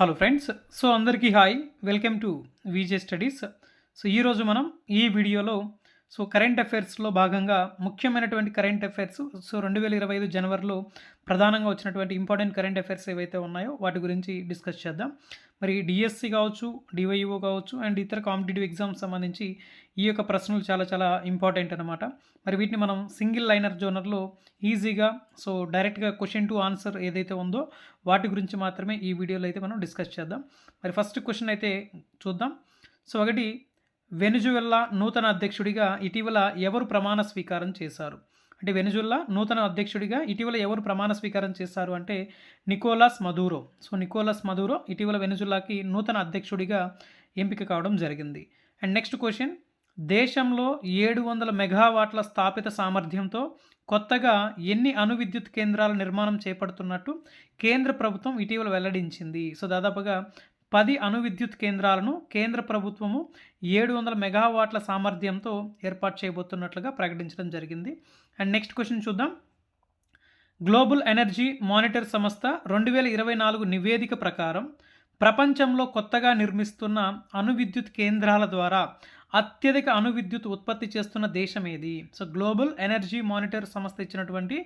Hello friends so అందరికీ hi. Welcome to VJ studies. So ఈరోజు మనం ఈ వీడియోలో సో కరెంట్ అఫైర్స్లో భాగంగా ముఖ్యమైనటువంటి కరెంట్ అఫైర్స్ సో రెండు వేల ఇరవై ఐదు జనవరిలో ప్రధానంగా వచ్చినటువంటి ఇంపార్టెంట్ కరెంట్ అఫైర్స్ ఏవైతే ఉన్నాయో వాటి గురించి డిస్కస్ చేద్దాం. మరి డిఎస్సి కావచ్చు డివైఓ కావచ్చు అండ్ ఇతర కాంపిటేటివ్ ఎగ్జామ్స్ సంబంధించి ఈ యొక్క ప్రశ్నలు చాలా చాలా ఇంపార్టెంట్ అనమాట మరి వీటిని మనం సింగిల్ లైనర్ జోనర్లో ఈజీగా సో డైరెక్ట్గా క్వశ్చన్ టు ఆన్సర్ ఏదైతే ఉందో వాటి గురించి మాత్రమే ఈ వీడియోలో అయితే మనం డిస్కస్ చేద్దాం. మరి ఫస్ట్ క్వశ్చన్ అయితే చూద్దాం. సో ఒకటి వెనుజువెల్లా నూతన అధ్యక్షుడిగా ఇటీవల ఎవరు ప్రమాణ స్వీకారం చేశారు? అంటే వెనుజుల్లా నూతన అధ్యక్షుడిగా ఇటీవల ఎవరు ప్రమాణ స్వీకారం చేశారు అంటే Nicolas Maduro. So Nicolas Maduro ఇటీవల వెనుజుల్లాకి నూతన అధ్యక్షుడిగా ఎంపిక కావడం జరిగింది. And next question. దేశంలో ఏడు వందల మెగావాట్ల స్థాపిత సామర్థ్యంతో కొత్తగా ఎన్ని అణు విద్యుత్ కేంద్రాల నిర్మాణం చేపడుతున్నట్టు కేంద్ర ప్రభుత్వం ఇటీవల వెల్లడించింది. సో దాదాపుగా పది అణు విద్యుత్ కేంద్రాలను కేంద్ర ప్రభుత్వము ఏడు వందల మెగావాట్ల సామర్థ్యంతో ఏర్పాటు చేయబోతున్నట్లుగా ప్రకటించడం జరిగింది. అండ్ నెక్స్ట్ క్వశ్చన్ చూద్దాం. గ్లోబల్ ఎనర్జీ మానిటర్ సంస్థ రెండు వేల ఇరవై నాలుగు నివేదిక ప్రకారం ప్రపంచంలో కొత్తగా నిర్మిస్తున్న అణు విద్యుత్ కేంద్రాల ద్వారా అత్యధిక అణు విద్యుత్ ఉత్పత్తి చేస్తున్న దేశం ఏది? సో గ్లోబల్ ఎనర్జీ మానిటర్ సంస్థ ఇచ్చినటువంటి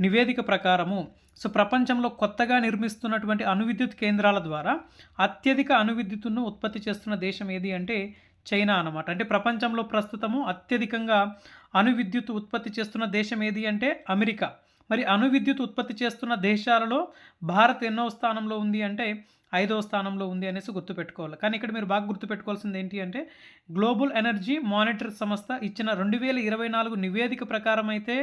నివేదిక ప్రకారము సో ప్రపంచంలో కొత్తగా నిర్మిస్తున్నటువంటి అణు విద్యుత్ కేంద్రాల ద్వారా అత్యధిక అణు విద్యుత్తును ఉత్పత్తి చేస్తున్న దేశం ఏది అంటే చైనా అనమాట అంటే ప్రపంచంలో ప్రస్తుతము అత్యధికంగా అణు విద్యుత్ ఉత్పత్తి చేస్తున్న దేశం ఏది అంటే అమెరికా. మరి అణు విద్యుత్ ఉత్పత్తి చేస్తున్న దేశాలలో భారత్ ఎన్నో స్థానంలో ఉంది అంటే ఐదవ స్థానంలో ఉంది అనేసి గుర్తుపెట్టుకోవాలి. కానీ ఇక్కడ మీరు బాగా గుర్తుపెట్టుకోవాల్సింది ఏంటి అంటే గ్లోబల్ ఎనర్జీ మానిటర్ సంస్థ ఇచ్చిన రెండు వేల ఇరవై నాలుగు నివేదిక ప్రకారం అయితే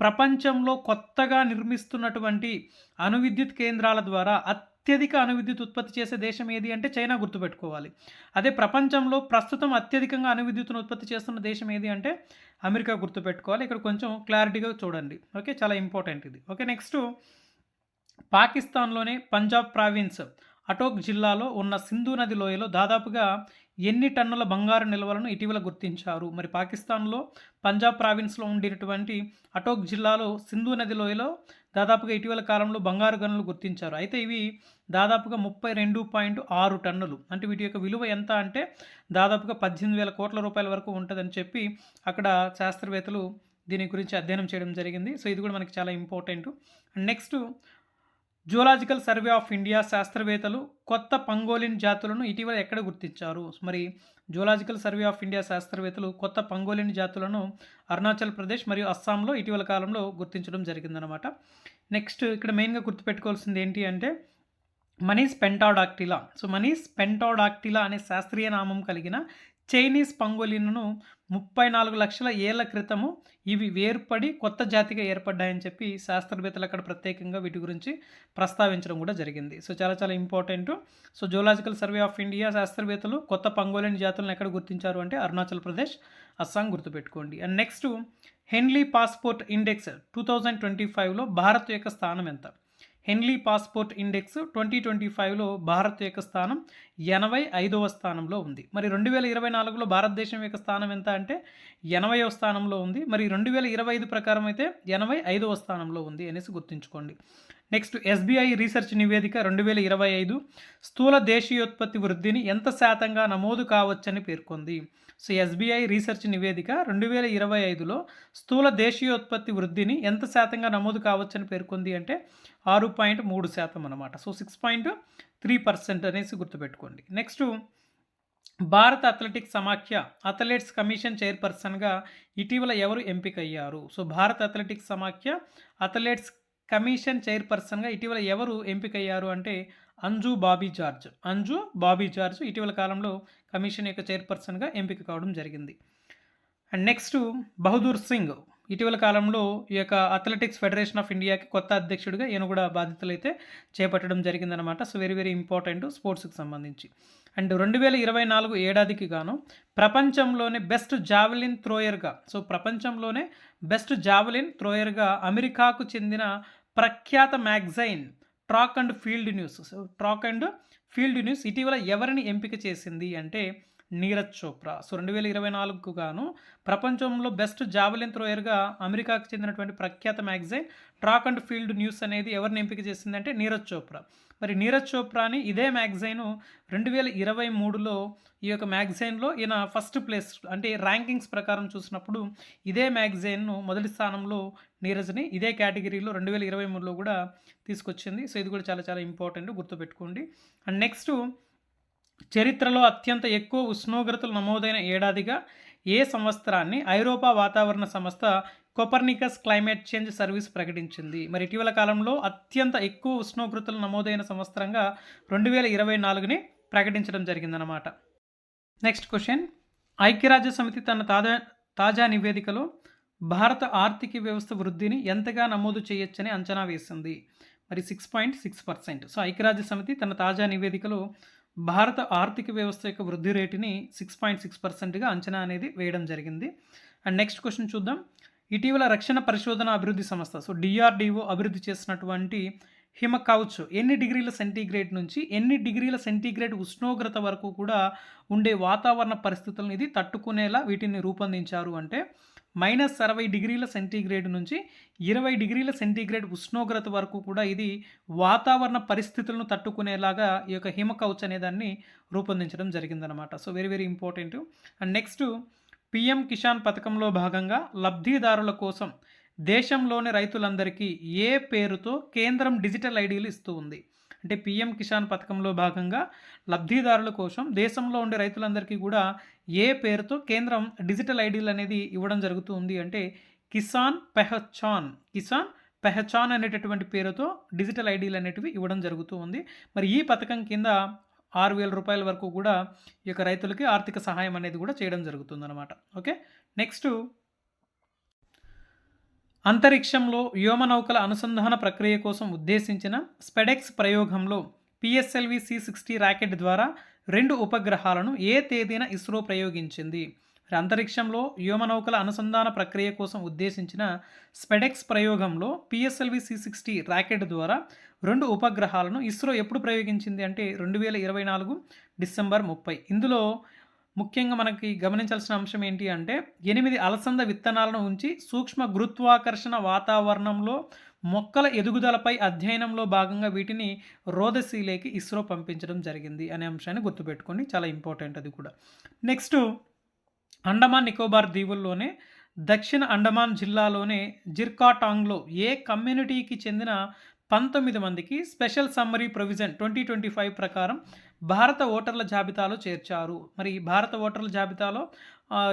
ప్రపంచంలో కొత్తగా నిర్మిస్తున్నటువంటి అణు విద్యుత్ కేంద్రాల ద్వారా అత్యధిక అణువిద్యుత్ ఉత్పత్తి చేసే దేశం ఏది అంటే చైనా గుర్తుపెట్టుకోవాలి. అదే ప్రపంచంలో ప్రస్తుతం అత్యధికంగా అణు విద్యుత్తును ఉత్పత్తి చేస్తున్న దేశం ఏది అంటే అమెరికా గుర్తుపెట్టుకోవాలి. ఇక్కడ కొంచెం క్లారిటీగా చూడండి. ఓకే చాలా ఇంపార్టెంట్ ఇది. ఓకే నెక్స్ట్ పాకిస్తాన్లోనే పంజాబ్ ప్రావిన్స్ అటోక్ జిల్లాలో ఉన్న సింధు నది లోయలో దాదాపుగా ఎన్ని టన్నుల బంగారు నిల్వలను ఇటీవల గుర్తించారు? మరి పాకిస్తాన్లో పంజాబ్ ప్రావిన్స్లో ఉండేటటువంటి అటోక్ జిల్లాలో సింధు నది లోయలో దాదాపుగా ఇటీవల కాలంలో బంగారు గనులు గుర్తించారు. అయితే ఇవి దాదాపుగా ముప్పై రెండు పాయింట్ ఆరు టన్నులు. అంటే వీటి యొక్క విలువ ఎంత అంటే దాదాపుగా పద్దెనిమిది వేల కోట్ల రూపాయల వరకు ఉంటుందని చెప్పి అక్కడ శాస్త్రవేత్తలు దీని గురించి అధ్యయనం చేయడం జరిగింది. సో ఇది కూడా మనకి చాలా important. And next zoological survey of India శాస్త్రవేత్తలు కొత్త పంగోలిన్ జాతులను ఇటీవల ఎక్కడ గుర్తించారు? మరి జువలాజికల్ సర్వే ఆఫ్ ఇండియా శాస్త్రవేత్తలు కొత్త పంగోలిన్ జాతులను అరుణాచల్ ప్రదేశ్ మరియు అస్సాంలో ఇటీవల కాలంలో గుర్తించడం జరిగిందనమాట నెక్స్ట్ ఇక్కడ మెయిన్గా గుర్తుపెట్టుకోవాల్సింది ఏంటి అంటే మనీస్ పెంటాడాక్టిలా. సో మనీస్ పెంటాడాక్టిలా అనే శాస్త్రీయ నామం కలిగిన చైనీస్ పంగోలిన్ను ముప్పై నాలుగు లక్షల ఏళ్ళ క్రితము ఇవి వేర్పడి కొత్త జాతిగా ఏర్పడ్డాయని చెప్పి శాస్త్రవేత్తలు అక్కడ ప్రత్యేకంగా వీటి గురించి ప్రస్తావించడం కూడా జరిగింది. సో చాలా చాలా important. So zoological survey of India శాస్త్రవేత్తలు కొత్త పంగోలిన్ జాతులను ఎక్కడ గుర్తించారు అంటే అరుణాచల్ ప్రదేశ్ అస్సాం గుర్తుపెట్టుకోండి. And next Henley passport index two thousand twenty ఫైవ్లో భారత్ యొక్క స్థానం ఎంత? Henley passport index twenty twenty ఫైవ్లో భారత్ యొక్క స్థానం ఎనభై ఐదవ స్థానంలో ఉంది. మరి రెండు వేల ఇరవై నాలుగులో భారతదేశం యొక్క స్థానం ఎంత అంటే ఎనభైవ స్థానంలో ఉంది. మరి రెండు వేల ఇరవై ఐదు ప్రకారం అయితే ఎనభై ఐదవ స్థానంలో ఉంది అనేసి గుర్తుంచుకోండి. నెక్స్ట్ ఎస్బీఐ రీసెర్చ్ నివేదిక రెండు వేల ఇరవై ఐదు స్థూల దేశీయోత్పత్తి వృద్ధిని ఎంత శాతంగా నమోదు కావచ్చని పేర్కొంది. సో ఎస్బీఐ రీసెర్చ్ నివేదిక రెండు వేల ఇరవై ఐదులో స్థూల దేశీయోత్పత్తి వృద్ధిని ఎంత శాతంగా నమోదు కావచ్చని పేర్కొంది అంటే ఆరు పాయింట్ మూడు శాతం అనమాట so six point three percent అనేసి గుర్తుపెట్టుకోండి. నెక్స్ట్ భారత అథ్లెటిక్స్ సమాఖ్య అథ్లెట్స్ కమిషన్ చైర్పర్సన్గా ఇటీవల ఎవరు ఎంపికయ్యారు? సో భారత అథ్లెటిక్స్ సమాఖ్య అథ్లెట్స్ కమిషన్ చైర్పర్సన్గా ఇటీవల ఎవరు ఎంపికయ్యారు అంటే అంజు బాబీ జార్జ్ అంజు బాబీ జార్జ్ ఇటీవల కాలంలో కమిషన్ యొక్క చైర్పర్సన్గా ఎంపిక కావడం జరిగింది. And next Bahadur Singh. ఇటీవల కాలంలో ఈ యొక్క అథ్లెటిక్స్ ఫెడరేషన్ ఆఫ్ ఇండియాకి కొత్త అధ్యక్షుడిగా ఈయన కూడా బాధ్యతలు అయితే చేపట్టడం జరిగిందనమాట సో వెరీ వెరీ ఇంపార్టెంట్ స్పోర్ట్స్కి సంబంధించి. అండ్ రెండు వేల ఇరవై నాలుగు ఏడాదికి గాను ప్రపంచంలోనే బెస్ట్ జావెలిన్ థ్రోయర్గా సో ప్రపంచంలోనే బెస్ట్ జావెలిన్ థ్రోయర్గా అమెరికాకు చెందిన ప్రఖ్యాత magazine track and field news. So track and field news ఇటీవల ఎవరిని ఎంపిక చేసింది అంటే నీరజ్ చోప్రా. సో రెండు వేల ఇరవై నాలుగుకు గాను ప్రపంచంలో బెస్ట్ జావెలిన్ థ్రోయర్గా అమెరికాకు చెందినటువంటి ప్రఖ్యాత magazine track and field news అనేది ఎవరిని ఎంపిక చేసిందంటే నీరజ్ చోప్రా. మరి నీరజ్ చోప్రాని ఇదే మ్యాగజైన్ రెండు వేల ఇరవై మూడులో ఈ యొక్క మ్యాగజైన్లో ఈయన ఫస్ట్ ప్లేస్ అంటే ర్యాంకింగ్స్ ప్రకారం చూసినప్పుడు ఇదే మ్యాగజైన్ను మొదటి స్థానంలో నీరజ్ని ఇదే కేటగిరీలో రెండు వేల ఇరవై మూడులో కూడా తీసుకొచ్చింది. సో ఇది కూడా చాలా చాలా ఇంపార్టెంట్ గుర్తుపెట్టుకోండి. అండ్ నెక్స్ట్ చరిత్రలో అత్యంత ఎక్కువ ఉష్ణోగ్రతలు నమోదైన ఏడాదిగా ఏ సంవత్సరాన్ని ఐరోపా వాతావరణ సంస్థ కొపర్నికస్ క్లైమేట్ చేంజ్ సర్వీస్ ప్రకటించింది. మరి ఇటీవల కాలంలో అత్యంత ఎక్కువ ఉష్ణోగ్రతలు నమోదైన సంవత్సరంగా రెండు వేల ఇరవై నాలుగుని ప్రకటించడం జరిగిందనమాట నెక్స్ట్ క్వశ్చన్. ఐక్యరాజ్య సమితి తన తాజా తాజా నివేదికలో భారత ఆర్థిక వ్యవస్థ వృద్ధిని ఎంతగా నమోదు చేయొచ్చని అంచనా వేసింది. మరి six point six percent. So ఐక్యరాజ్య సమితి తన తాజా నివేదికలో భారత ఆర్థిక వ్యవస్థ యొక్క వృద్ధి రేటుని సిక్స్ పాయింట్ సిక్స్ పర్సెంట్గా అంచనా అనేది వేయడం జరిగింది. అండ్ నెక్స్ట్ క్వశ్చన్ చూద్దాం. ఇటీవల రక్షణ పరిశోధన అభివృద్ధి సంస్థ సో డిఆర్డిఓ అభివృద్ధి చేసినటువంటి హిమ కౌచ్ ఎన్ని డిగ్రీల సెంటీగ్రేడ్ నుంచి ఎన్ని డిగ్రీల సెంటీగ్రేడ్ ఉష్ణోగ్రత వరకు కూడా ఉండే వాతావరణ పరిస్థితులను ఇది తట్టుకునేలా వీటిని రూపొందించారు అంటే మైనస్ అరవై డిగ్రీల సెంటీగ్రేడ్ నుంచి ఇరవై డిగ్రీల సెంటీగ్రేడ్ ఉష్ణోగ్రత వరకు కూడా ఇది వాతావరణ పరిస్థితులను తట్టుకునేలాగా ఈ యొక్క హిమ కౌచ్ అనే దాన్ని రూపొందించడం జరిగిందనమాట so very very important and next PM Kisan పథకంలో భాగంగా లబ్ధిదారుల కోసం దేశంలోని రైతులందరికీ ఏ పేరుతో కేంద్రం డిజిటల్ ఐడీలు ఇస్తూ ఉంది? అంటే పిఎం కిసాన్ పథకంలో భాగంగా లబ్ధిదారుల కోసం దేశంలో ఉండే రైతులందరికీ కూడా ఏ పేరుతో కేంద్రం డిజిటల్ ఐడీలు అనేది ఇవ్వడం జరుగుతుంది అంటే కిసాన్ పెహచాన్. కిసాన్ పెహచాన్ అనేటటువంటి పేరుతో డిజిటల్ ఐడీలు అనేటివి ఇవ్వడం జరుగుతూ ఉంది. మరి ఈ పథకం కింద ఆరు వేల రూపాయల వరకు కూడా ఈ యొక్క రైతులకి ఆర్థిక సహాయం అనేది కూడా చేయడం జరుగుతుందన్నమాట. ఓకే? నెక్స్ట్ అంతరిక్షంలో వ్యోమనౌకల అనుసంధాన ప్రక్రియ కోసం ఉద్దేశించిన స్పెడెక్స్ ప్రయోగంలో పిఎస్ఎల్వి సి సిక్స్టీ ర్యాకెట్ ద్వారా రెండు ఉపగ్రహాలను ఏ తేదీన ఇస్రో ప్రయోగించింది? అంతరిక్షంలో వ్యోమనౌకల అనుసంధాన ప్రక్రియ కోసం ఉద్దేశించిన స్పెడెక్స్ ప్రయోగంలో పిఎస్ఎల్వి సి సిక్స్టీ ర్యాకెట్ ద్వారా రెండు ఉపగ్రహాలను ఇస్రో ఎప్పుడు ప్రయోగించింది అంటే రెండు వేల ఇరవై నాలుగు డిసెంబర్ ముప్పై. ఇందులో ముఖ్యంగా మనకి గమనించాల్సిన అంశం ఏంటి అంటే ఎనిమిది అలసంద విత్తనాలను ఉంచి సూక్ష్మ గురుత్వాకర్షణ వాతావరణంలో మొక్కల ఎదుగుదలపై అధ్యయనంలో భాగంగా వీటిని రోదశీలేకి ఇస్రో పంపించడం జరిగింది అనే అంశాన్ని గుర్తుపెట్టుకోండి చాలా ఇంపార్టెంట్ అది కూడా. నెక్స్ట్ అండమాన్ నికోబార్ దీవుల్లోనే దక్షిణ అండమాన్ జిల్లాలోనే జిర్కాటాంగ్లో ఏ కమ్యూనిటీకి చెందిన పంతొమ్మిది మందికి special summary provision twenty twenty five ప్రకారం భారత ఓటర్ల జాబితాలో చేర్చారు. మరి భారత ఓటర్ల జాబితాలో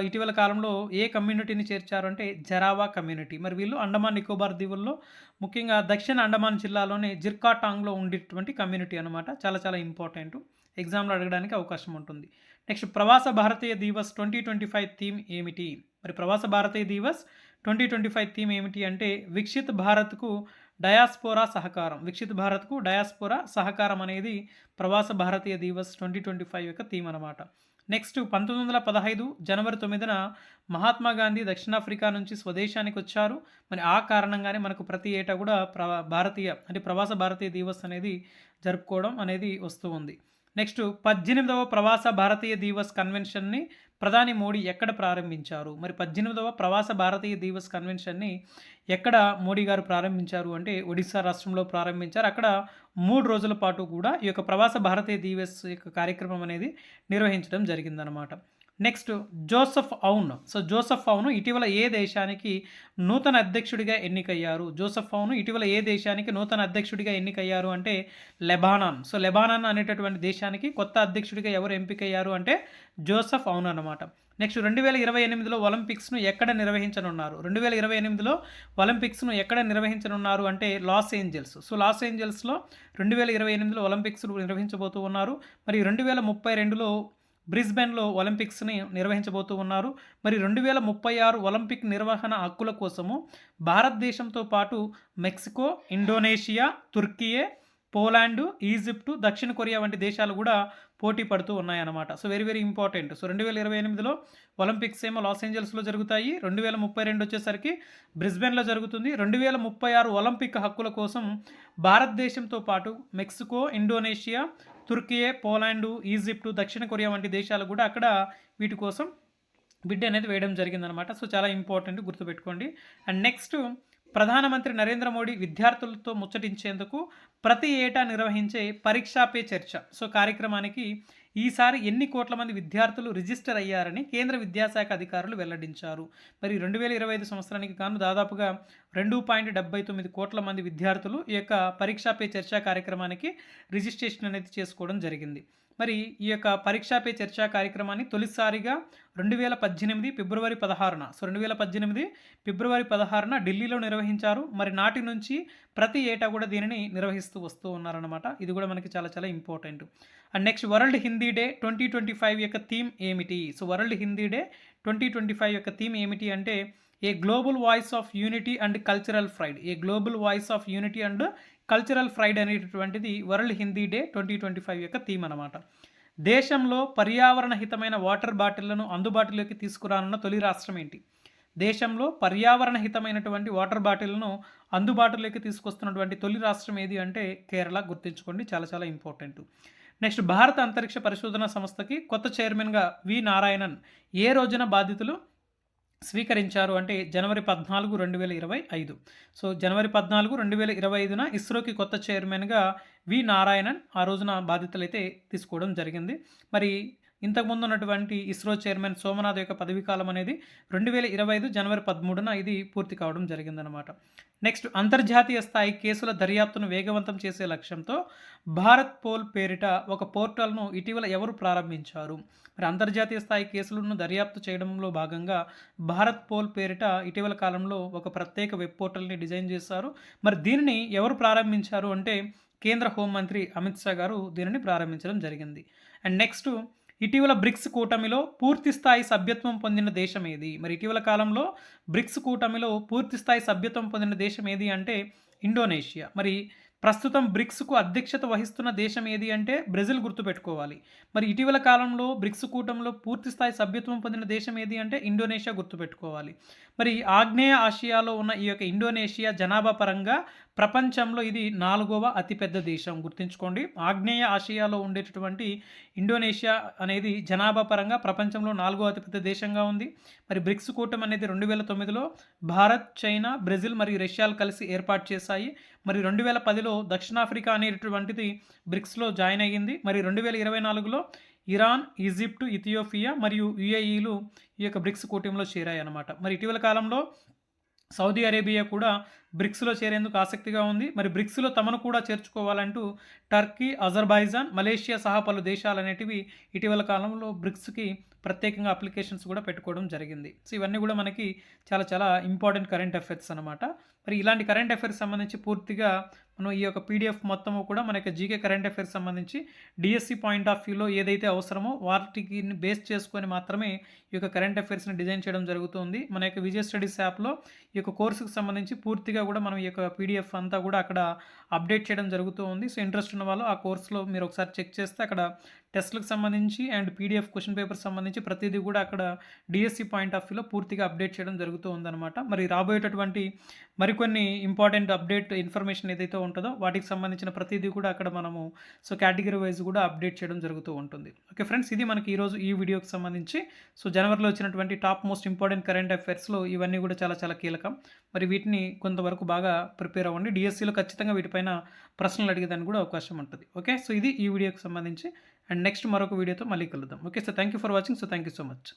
ఇటీవల కాలంలో ఏ కమ్యూనిటీని చేర్చారు అంటే జరావా కమ్యూనిటీ. మరి వీళ్ళు అండమాన్ నికోబార్ దీవుల్లో ముఖ్యంగా దక్షిణ అండమాన్ జిల్లాలోనే జిర్కాటాంగ్లో ఉండేటువంటి కమ్యూనిటీ అనమాట చాలా చాలా ఇంపార్టెంట్. ఎగ్జామ్లో అడగడానికి అవకాశం ఉంటుంది. Next Pravasa Bharatiya Divas twenty twenty five theme ఏమిటి? మరి Pravasa Bharatiya Divas twenty twenty five theme ఏమిటి అంటే విక్షిత్ భారత్కు డయాస్పోరా సహకారం. విక్షిత్ భారత్కు డయాస్పోరా సహకారం అనేది Pravasa Bharatiya Divas twenty twenty five యొక్క థీమ్ అనమాట నెక్స్ట్ పంతొమ్మిది వందల పదహైదు జనవరి తొమ్మిదిన మహాత్మా గాంధీ దక్షిణాఫ్రికా నుంచి స్వదేశానికి వచ్చారు. మరి ఆ కారణంగానే మనకు ప్రతి ఏటా కూడా ప్ర భారతీయ అంటే ప్రవాస భారతీయ దివస్ అనేది జరుపుకోవడం అనేది వస్తూ ఉంది. నెక్స్ట్ పద్దెనిమిదవ ప్రవాస భారతీయ దివస్ కన్వెన్షన్ని ప్రధాని మోడీ ఎక్కడ ప్రారంభించారు? మరి పద్దెనిమిదవ ప్రవాస భారతీయ దివస్ కన్వెన్షన్ని ఎక్కడ మోడీ గారు ప్రారంభించారు అంటే ఒడిశా రాష్ట్రంలో ప్రారంభించారు. అక్కడ మూడు రోజుల పాటు కూడా ఈ యొక్క ప్రవాస భారతీయ దివస్ యొక్క కార్యక్రమం అనేది నిర్వహించడం జరిగిందనమాట next Joseph Aoun so Joseph Aoun ఇటీవల ఏ దేశానికి నూతన అధ్యక్షుడిగా ఎన్నికయ్యారు? జోసఫ్ అవును ఇటీవల ఏ దేశానికి నూతన అధ్యక్షుడిగా ఎన్నికయ్యారు అంటే లెబానాన్. సో లెబానాన్ అనేటటువంటి దేశానికి కొత్త అధ్యక్షుడిగా ఎవరు ఎంపికయ్యారు అంటే జోసఫ్ అవును అనమాట నెక్స్ట్ రెండు వేల ఇరవై ఎనిమిదిలో ఒలింపిక్స్ను ఎక్కడ నిర్వహించనున్నారు? రెండు వేల ఇరవై ఎనిమిదిలో ఒలింపిక్స్ను ఎక్కడ నిర్వహించనున్నారు అంటే లాస్ ఏంజల్స్. సో లాస్ ఏంజల్స్లో రెండు వేల ఇరవై ఎనిమిదిలో ఒలింపిక్స్ నిర్వహించబోతూ ఉన్నారు మరి రెండు వేల ముప్పై రెండులో బ్రిస్బెన్లో ఒలింపిక్స్ని నిర్వహించబోతూ ఉన్నారు. మరి రెండు వేల ముప్పై ఆరు ఒలింపిక్ నిర్వహణ హక్కుల కోసము భారతదేశంతో పాటు Mexico Indonesia Turkiye Poland Egypt దక్షిణ కొరియా వంటి దేశాలు కూడా పోటీ పడుతూ ఉన్నాయన్నమాట. So very very important so రెండు వేల ఇరవై ఎనిమిదిలో ఒలింపిక్స్ ఏమో లాస్ ఏంజల్స్లో జరుగుతాయి. రెండు వేల ముప్పై రెండు వచ్చేసరికి బ్రిస్బెన్లో జరుగుతుంది. రెండు వేల ముప్పై ఆరు ఒలింపిక్ హక్కుల కోసం భారతదేశంతో పాటు Mexico Indonesia Turkiye Poland Egypt దక్షిణ కొరియా వంటి దేశాలు కూడా అక్కడ వీటి కోసం బిడ్ అనేది వేయడం జరిగిందనమాట సో చాలా ఇంపార్టెంట్ గుర్తుపెట్టుకోండి. అండ్ నెక్స్ట్ ప్రధానమంత్రి నరేంద్ర మోడీ విద్యార్థులతో ముచ్చటించేందుకు ప్రతి ఏటా నిర్వహించే పరీక్షా పే చర్చ. సో కార్యక్రమానికి ఈసారి ఎన్ని కోట్ల మంది విద్యార్థులు రిజిస్టర్ అయ్యారని కేంద్ర విద్యాశాఖ అధికారులు వెల్లడించారు. మరి రెండు వేల ఇరవై ఐదు సంవత్సరానికి గాను దాదాపుగా రెండు పాయింట్ డెబ్బై తొమ్మిది కోట్ల మంది విద్యార్థులు ఈ యొక్క పరీక్షా పే చర్చా కార్యక్రమానికి రిజిస్ట్రేషన్ అనేది చేసుకోవడం జరిగింది. మరి ఈ యొక్క పరీక్షా పే చర్చా కార్యక్రమాన్ని తొలిసారిగా రెండు వేల పద్దెనిమిది ఫిబ్రవరి పదహారున సో రెండు వేల పద్దెనిమిది ఫిబ్రవరి పదహారున ఢిల్లీలో నిర్వహించారు. మరి నాటి నుంచి ప్రతి ఏటా కూడా దీనిని నిర్వహిస్తూ వస్తూ ఉన్నారనమాట ఇది కూడా మనకి చాలా చాలా important. And next world Hindi day twenty twenty five యొక్క థీమ్ ఏమిటి? So world Hindi day twenty twenty five యొక్క థీమ్ ఏమిటి అంటే a global voice of unity and cultural pride a global voice of unity and cultural pride అనేటటువంటిది world Hindi day twenty twenty five యొక్క theme అనమాట దేశంలో పర్యావరణ హితమైన water బాటిళ్ళను అందుబాటులోకి తీసుకురానున్న తొలి రాష్ట్రం ఏంటి? దేశంలో పర్యావరణ హితమైనటువంటి వాటర్ బాటిల్ను అందుబాటులోకి తీసుకొస్తున్నటువంటి తొలి రాష్ట్రం ఏది అంటే కేరళ గుర్తుంచుకోండి చాలా చాలా ఇంపార్టెంట్. నెక్స్ట్ భారత అంతరిక్ష పరిశోధన సంస్థకి కొత్త చైర్మన్గా వి నారాయణన్ ఏ రోజున బాధితులు? స్వీకరించారు అంటే జనవరి పద్నాలుగు రెండు వేల ఇరవై ఐదు. సో జనవరి పద్నాలుగు రెండు వేల ఇరవై ఐదున ఇస్రోకి కొత్త చైర్మన్గా వి నారాయణన్ ఆ రోజున బాధ్యతలు అయితే తీసుకోవడం జరిగింది. మరి ఇంతకుముందు ఉన్నటువంటి ఇస్రో చైర్మన్ సోమనాథ్ యొక్క పదవీకాలం అనేది రెండు వేల ఇరవై ఐదు జనవరి పదమూడున ఇది పూర్తి కావడం జరిగిందనమాట నెక్స్ట్ అంతర్జాతీయ స్థాయి కేసుల దర్యాప్తును వేగవంతం చేసే లక్ష్యంతో భారత్ పోల్ పేరిట ఒక పోర్టల్ను ఇటీవల ఎవరు ప్రారంభించారు? మరి అంతర్జాతీయ స్థాయి కేసులను దర్యాప్తు చేయడంలో భాగంగా భారత్ పోల్ పేరిట ఇటీవల కాలంలో ఒక ప్రత్యేక వెబ్ పోర్టల్ని డిజైన్ చేశారు. మరి దీనిని ఎవరు ప్రారంభించారు అంటే కేంద్ర హోంమంత్రి అమిత్ షా గారు దీనిని ప్రారంభించడం జరిగింది. అండ్ నెక్స్ట్ ఇటీవల బ్రిక్స్ కూటమిలో పూర్తి స్థాయి సభ్యత్వం పొందిన దేశం ఏది? మరి ఇటీవల కాలంలో బ్రిక్స్ కూటమిలో పూర్తి స్థాయి సభ్యత్వం పొందిన దేశం ఏది అంటే ఇండోనేషియా. మరి ప్రస్తుతం బ్రిక్స్కు అధ్యక్షత వహిస్తున్న దేశం ఏది అంటే బ్రెజిల్ గుర్తుపెట్టుకోవాలి. మరి ఇటీవల కాలంలో బ్రిక్స్ కూటంలో పూర్తిస్థాయి సభ్యత్వం పొందిన దేశం ఏది అంటే ఇండోనేషియా గుర్తుపెట్టుకోవాలి. మరి ఆగ్నేయ ఆసియాలో ఉన్న ఈ యొక్క ఇండోనేషియా జనాభా పరంగా ప్రపంచంలో ఇది నాలుగవ అతిపెద్ద దేశం. గుర్తుంచుకోండి ఆగ్నేయ ఆసియాలో ఉండేటటువంటి ఇండోనేషియా అనేది జనాభా పరంగా ప్రపంచంలో నాలుగో అతిపెద్ద దేశంగా ఉంది. మరి బ్రిక్స్ కూటమి అనేది రెండు వేల తొమ్మిదిలో భారత్ చైనా బ్రెజిల్ మరియు రష్యాలు కలిసి ఏర్పాటు చేశాయి. మరి రెండు వేల పదిలో దక్షిణాఫ్రికా అనేటటువంటిది బ్రిక్స్లో జాయిన్ అయ్యింది. మరి రెండు వేల ఇరవై నాలుగులో ఇరాన్ ఈజిప్ట్ ఇథియోపియా మరియు యుఏఈలు ఈ యొక్క బ్రిక్స్ కూటమిలో చేరాయి అన్నమాట మరి ఇటీవల కాలంలో సౌదీ అరేబియా కూడా బ్రిక్స్లో చేరేందుకు ఆసక్తిగా ఉంది. మరి బ్రిక్స్లో తమను కూడా చేర్చుకోవాలంటూ టర్కీ అజర్బైజాన్ మలేషియా సహా పలు దేశాలు అనేటివి ఇటీవల కాలంలో బ్రిక్స్కి ప్రత్యేకంగా అప్లికేషన్స్ కూడా పెట్టుకోవడం జరిగింది. సో ఇవన్నీ కూడా మనకి చాలా చాలా ఇంపార్టెంట్ కరెంట్ అఫైర్స్ అనమాట మరి ఇలాంటి కరెంట్ అఫైర్స్ సంబంధించి పూర్తిగా మనం ఈ యొక్క పీడిఎఫ్ మొత్తము కూడా మన యొక్క జీకే కరెంట్ అఫైర్స్ సంబంధించి డిఎస్సి పాయింట్ ఆఫ్ వ్యూలో ఏదైతే అవసరమో వాటికి బేస్ చేసుకొని మాత్రమే ఈ యొక్క కరెంట్ అఫైర్స్ని డిజైన్ చేయడం జరుగుతుంది. మన యొక్క విజయ స్టడీస్ యాప్లో ఈ యొక్క కోర్సుకు సంబంధించి పూర్తిగా కూడా మనం ఈ యొక్క పీడిఎఫ్ అంతా కూడా అక్కడ అప్డేట్ చేయడం జరుగుతూ ఉంది సో ఇంట్రెస్ట్ ఉన్న వాళ్ళు ఆ కోర్సులో మీరు ఒకసారి చెక్ చేస్తే అక్కడ టెస్ట్లకు సంబంధించి అండ్ పీడిఎఫ్ క్వశ్చన్ పేపర్ సంబంధించి ప్రతిదీ కూడా అక్కడ డిఎస్సి పాయింట్ ఆఫ్ వ్యూలో పూర్తిగా అప్డేట్ చేయడం జరుగుతూ ఉందన్నమాట మరి రాబోయేటటువంటి మరికొన్ని ఇంపార్టెంట్ అప్డేట్ ఇన్ఫర్మేషన్ ఏదైతే ఉంటుందో వాటికి సంబంధించిన ప్రతిదీ కూడా అక్కడ మనము సో కేటగిరీ వైజ్ కూడా అప్డేట్ చేయడం జరుగుతూ ఉంటుంది. ఓకే ఫ్రెండ్స్ ఇది మనకి ఈరోజు ఈ వీడియోకి సంబంధించి. సో జనవరిలో వచ్చినటువంటి టాప్ మోస్ట్ ఇంపార్టెంట్ కరెంట్ అఫైర్స్లో ఇవన్నీ కూడా చాలా చాలా కీలకం. మరి వీటిని కొంతవరకు బాగా ప్రిపేర్ అవ్వండి. డిఎస్సిలో ఖచ్చితంగా వీటిపైన ప్రశ్నలు అడిగేదానికి కూడా అవకాశం ఉంటుంది. ఓకే సో ఇది ఈ వీడియోకి సంబంధించి. అండ్ నెక్స్ట్ మరొక వీడియోతో మళ్ళీ కలుద్దాం. Okay so thank you for watching. So thank you so much.